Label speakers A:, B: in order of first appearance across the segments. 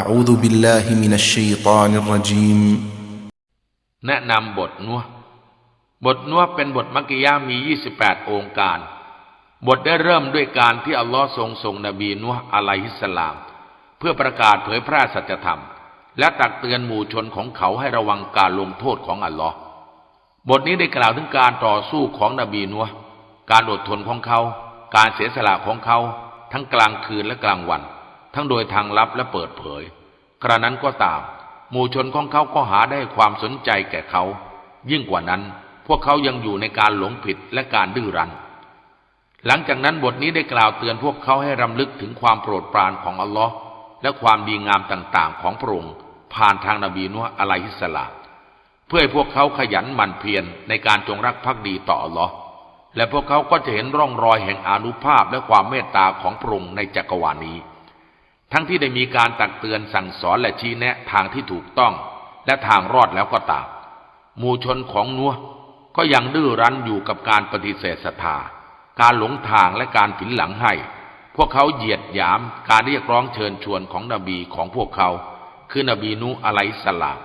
A: أعوذ بالله من الشيطان الرجيم
B: แนะนำบทนัวบทนัวเป็นบทมักกิยามี 28 องค์การ บทได้เริ่มด้วยการที่อัลลอฮ์ทรงส่งนบีนัวอะลัยฮิสสลาม เพื่อประกาศเผยแพร่สัจธรรม และตักเตือนหมู่ชนของเขาให้ระวังการลงโทษของอัลลอฮ์บทนี้ได้กล่าวถึงการต่อสู้ของนบีนัวการอดทนของเขา การเสียสละของเขา ทั้งกลางคืนและกลางวัน ทั้งโดยทางลับและเปิดเผย กระนั้นก็ตาม หมู่ชนของเขาก็หาได้ความสนใจแก่เขา ยิ่งกว่านั้น พวกเขายังอยู่ในการหลงผิดและการดื้อรั้น หลังจากนั้นบทนี้ได้กล่าวเตือนพวกเขาให้รำลึกถึงความโปรดปรานของอัลลอฮ์และความดีงามต่างๆ ของพระองค์ผ่านทางนบีนัวอะลัยฮิสลามเพื่อให้พวกเขาขยันหมั่นเพียรในการจงรักภักดีต่ออัลลอฮ์และพวกเขาก็จะเห็นร่องรอยแห่งอนุภาพและความเมตตาของพระองค์ในจักรวาลนี้ ทั้งที่ได้มีการตักเตือนสั่งสอนและชี้แนะทางที่ถูกต้อง และทางรอดแล้วก็ตามหมู่ชนของนัวก็ยังดื้อรั้นอยู่กับการปฏิเสธศรัทธา การหลงทางและการผินหลังให้ พวกเขาเหยียดหยามการเรียกร้องเชิญชวนของนบีของพวกเขา คือนบีนูอะไลฮิสลาม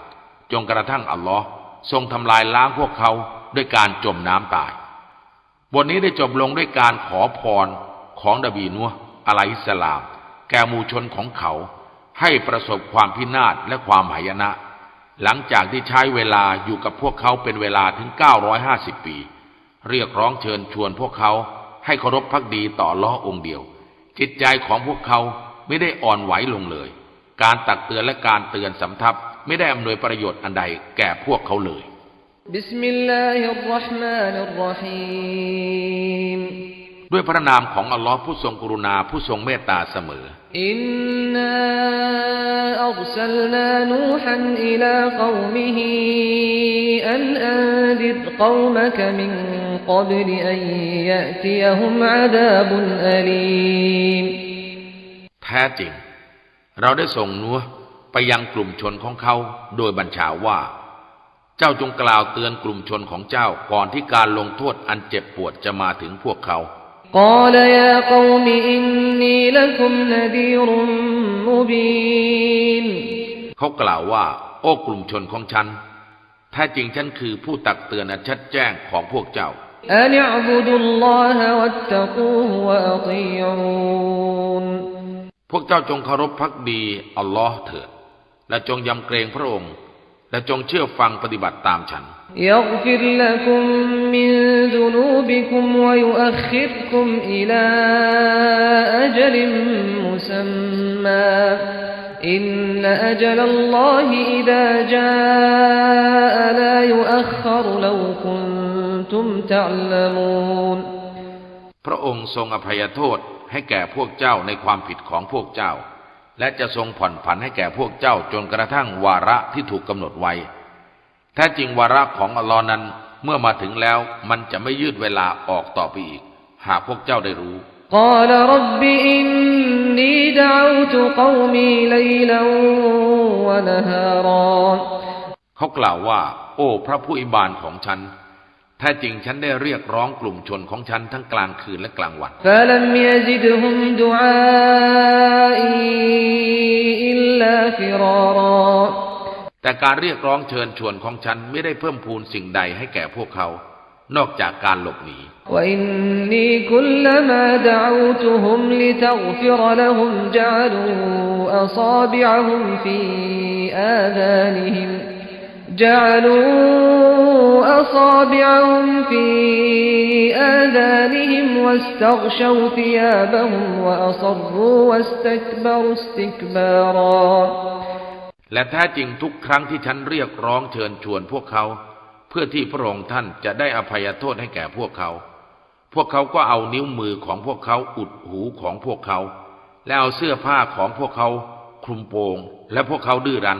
B: จนกระทั่งอัลลอฮ์ทรงทำลายล้างพวกเขาด้วยการจมน้ำตาย บทนี้ได้จบลงด้วยการขอพรของนบีนัวอะไลฮิสลาม แก่มูชนของเขา ให้ประสบความพินาศและความหายนะ หลังจากที่ใช้เวลาอยู่กับพวกเขาเป็นเวลาถึง 950 ปี เรียกร้องเชิญชวนพวกเขาให้เคารพพักดีต่อล้อองค์เดียว จิตใจของพวกเขาไม่ได้อ่อนไหวลงเลย การตักเตือนและการเตือนสำทับไม่ได้อำนวยประโยชน์อันใดแก่พวกเขาเลย
C: بسم الله الرحمن الرحيم
B: ด้วยพระนามของอัลลอฮ์ผู้ทรงกรุณาผู้ทรงเมตตาเสมอ
C: إنا أرسلنا نوحا إلى قومه أن أنذر قومك من قبل أن يأتيهم عذاب أليم
B: แท้จริง เราได้ส่งนัวไปยังกลุ่มชนของเขาโดยบัญชาว่า เจ้าจงกล่าวเตือนกลุ่มชนของเจ้าก่อนที่การลงโทษอันเจ็บปวดจะมาถึงพวกเขา
C: قال يا قوم إني لكم نذير مبين
B: เขากล่าวว่า โอ้กลุ่มชนของฉัน แท้จริงฉันคือผู้ตักเตือนอันชัดแจ้งของพวกเจ้า
C: أن اعبدوا الله واتقوه وأطيعون
B: พวกเจ้าจงเคารพพักดีอัลลอฮ์เถิด และจงยำเกรงพระองค์ และจงเชื่อฟังปฏิบัติตามฉัน
C: يغفر لكم من ذنوبكم ويؤخركم إلى أجل مسمى إن أجل الله إذا جاء لا يؤخر لو كنتم تعلمون
B: พระองค์ทรงอภัยโทษให้แก่พวกเจ้าในความผิดของพวกเจ้า และจะทรงผ่อนผันให้แก่พวกเจ้าจนกระทั่งวาระที่ถูกกำหนดไว้แท้จริงวาระของอัลลอฮ์นั้นเมื่อมาถึงแล้วมันจะไม่ยืดเวลาออกต่อไปอีก หากพวกเจ้าได้รู้
C: กาวรับบิอินนีดาวตุกอมีไลลวะนฮารอ
B: เขากล่าวว่า โอ้ พระผู้อิบานของฉัน ท้จริงฉันได้เรียกร้องกลุ่มชนของฉันทั้งกลางคืนและกลางวัน
C: فلم يزدهم دعائي إلا فرارا
B: แต่การเรียกร้องเชิญชวนของฉันไม่ได้เพิ่มพูนสิ่งใดให้แก่พวกเขา นอกจากการหลบหนี
C: وإني كلما دعوتهم لتغفر لهم جعلوا أصابعهم في آذانهم جعلوا أصابعهم في آذانهم واستغشوا ثيابهم وأصروا واستكبروا استكبارا
B: และแท้จริงทุกครั้งที่ฉันเรียกร้องเชิญชวนพวกเขา เพื่อที่พระองค์ท่านจะได้อภัยโทษให้แก่พวกเขา พวกเขาก็เอานิ้วมือของพวกเขาอุดหูของพวกเขา และเอาเสื้อผ้าของพวกเขาคลุมโปง และพวกเขาดื้อรั้น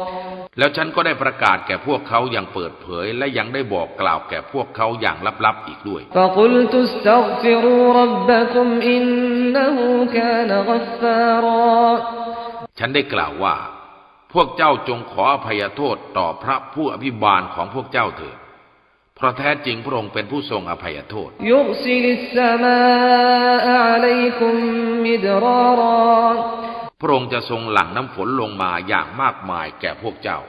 B: แล้วฉันก็ได้ประกาศแก่พวกเขาอย่างเปิดเผย และยังได้บอกกล่าวแก่พวกเขาอย่างลับๆอีกด้วยฉันได้กล่าวว่า พวกเจ้าจงขออภัยโทษต่อพระผู้อภิบาลของพวกเจ้าเถิดเพราะแท้จริงพระองค์เป็นผู้ทรงอภัยโทษ
C: ยุสิลิสมาอะลัยคุมมิดรารา
B: พระองค์จะทรงหลั่งน้ำฝนลงมาอย่างมากมายแก่พวกเจ้า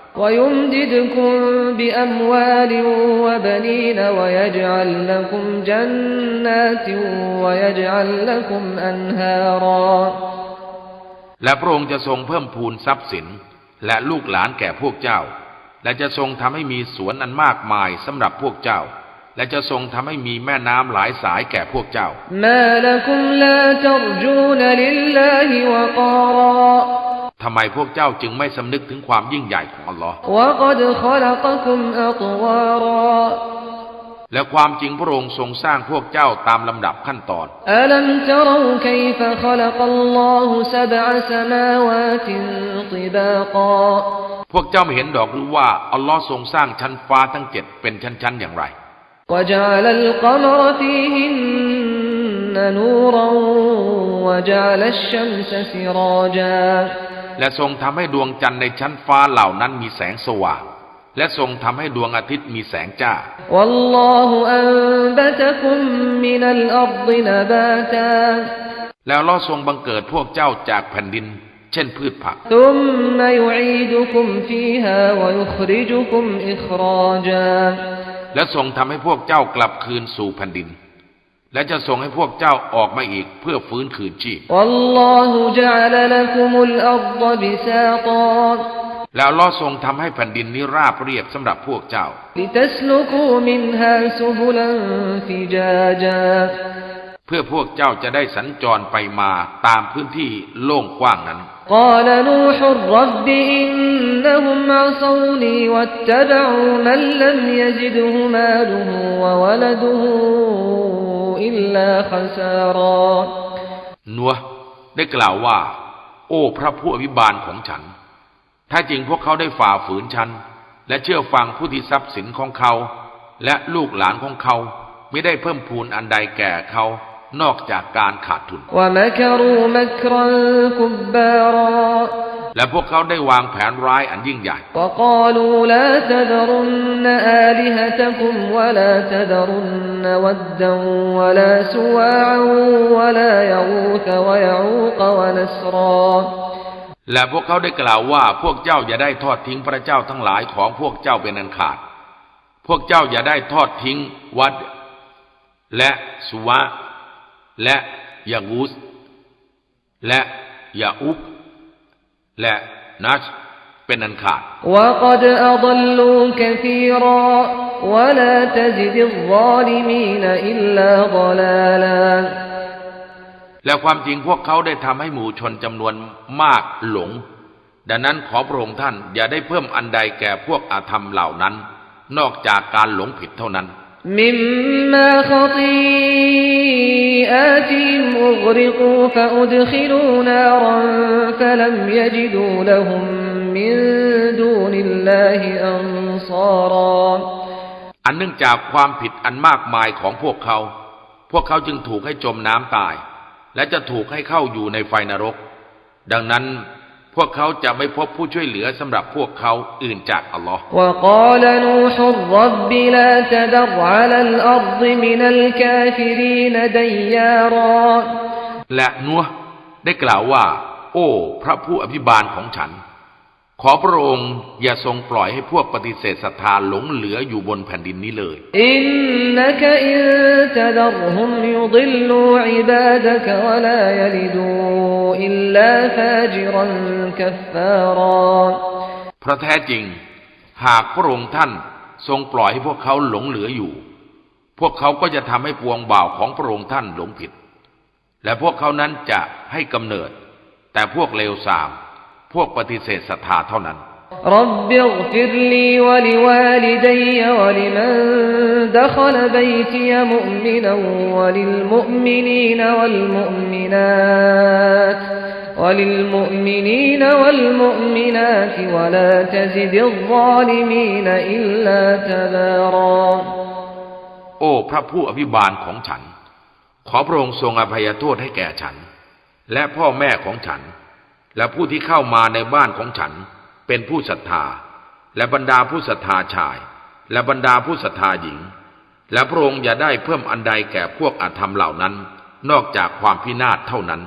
B: และพระองค์จะทรงเพิ่มพูนทรัพย์สิน และลูกหลานแก่พวกเจ้า และจะทรงทำให้มีสวนอันมากมายสำหรับพวกเจ้า และจะทรงทำให้มีแม่น้ำหลายสายแก่พวกเจ้า ทำไมพวกเจ้าจึงไม่สำนึกถึงความยิ่งใหญ่ของอัลลอฮ์และความจริงพระองค์ทรงสร้างพวกเจ้าตามลำดับขั้นตอน พวกเจ้าไม่เห็นดอกหรือว่าอัลลอฮ์ทรงสร้างชั้นฟ้าทั้งเจ็ดเป็นชั้นๆอย่างไร
C: وجعل القمر فيهن نورا وجعل الشمس سراجا
B: และทรงทำให้ดวงจันทร์ในชั้นฟ้าเหล่านั้นมีแสงสว่าง และทรงทำให้ดวงอาทิตย์มีแสงจ้า
C: والله أنبتكم من الأرض نباتا
B: แล้วอัลลอฮ์ทรงบังเกิดพวกเจ้าจากแผ่นดิน เช่นพืชผัก
C: ثم يعيدكم فيها ويخرجكم إخراجا
B: และทรงทำให้พวกเจ้ากลับคืนสู่แผ่นดิน และจะทรงให้พวกเจ้าออกมาอีกเพื่อฟื้นคืนชีพแล้วลอทรงทำให้แผ่นดินนี้ราบเรียบสำหรับพวกเจ้า เพื่อพวกเจ้าจะได้สัญจรไปมาตามพื้นที่โล่งกว้างนั้น
C: قال نوح رب إنهم عصوني واتبعوا من لم يزده ماله وولده إلا خسارا
B: นัวได้กล่าวว่า โอ้พระผู้อภิบาลของฉัน ถ้าจริงพวกเขาได้ฝ่าฝืนฉัน และเชื่อฟังผู้ที่ทรัพย์สินของเขา และลูกหลานของเขา ไม่ได้เพิ่มพูนอันใดแก่เขา นอกจากการขาดทุน และพวกเขาได้วางแผนร้ายอันยิ่งใหญ่ และพวกเขาได้กล่าวว่าพวกเจ้าอย่าได้ทอดทิ้งพระเจ้าทั้งหลายของพวกเจ้าเป็นอันขาด พวกเจ้าอย่าได้ทอดทิ้งวัด และสุวา และยากูสและยาอุบและนัชเป็นอันขาดและความจริงพวกเขาได้ทำให้หมู่ชนจำนวนมากหลง ดังนั้นขอพระองค์ท่านอย่าได้เพิ่มอันใดแก่พวกอาธรรมเหล่านั้น นอกจากการหลงผิดเท่านั้น
C: مما خطيئاتهم أغرقوا فأدخلوا نارا فلم يجدوا لهم من دون الله أنصارا
B: อันเนื่องจากความผิดอันมากมายของพวกเขา พวกเขาจึงถูกให้จมน้ำตาย และจะถูกให้เข้าอยู่ในไฟนรก ดังนั้น พวกเขาจะไม่พบผู้ช่วยเหลือสำหรับพวกเขาอื่นจากอัลลอฮ์และนัวได้กล่าวว่า โอ้ พระผู้อภิบาลของฉัน ขอพระองค์อย่าทรงปล่อยให้พวกปฏิเสธศรัทธาหลงเหลืออยู่บนแผ่นดินนี้เลย
C: อินนักอินตดรหุ
B: มยุ
C: ดิลลูอิบาดกวลายลิดูอิลลาฟาจิ
B: รันกัฟฟารพระแท้จริง หากพระองค์ท่านทรงปล่อยให้พวกเขาหลงเหลืออยู่ พวกเขาก็จะทำให้ปวงบ่าวของพระองค์ท่านหลงผิด และพวกเขานั้นจะให้กำเนิด แต่พวกเลวทราม พวกปฏิเสธศรัทธาเท่านั้น
C: رب اغفر لي ولوالدي ولمن دخل بيتي مؤمنا وللمؤمنين والمؤمنات وللمؤمنين والمؤمنات ولا تزد الظالمين إلا تبارا
B: โอ้พระผู้อภิบาลของฉัน ขอพระองค์ทรงอภัยโทษให้แก่ฉัน และพ่อแม่ของฉัน และผู้ที่เข้ามาในบ้านของฉัน เป็นผู้ศรัทธา และบรรดาผู้ศรัทธาชาย และบรรดาผู้ศรัทธาหญิง และพระองค์อย่าได้เพิ่มอันใดแก่พวกอาธรรมเหล่านั้น นอกจากความพินาศเท่านั้น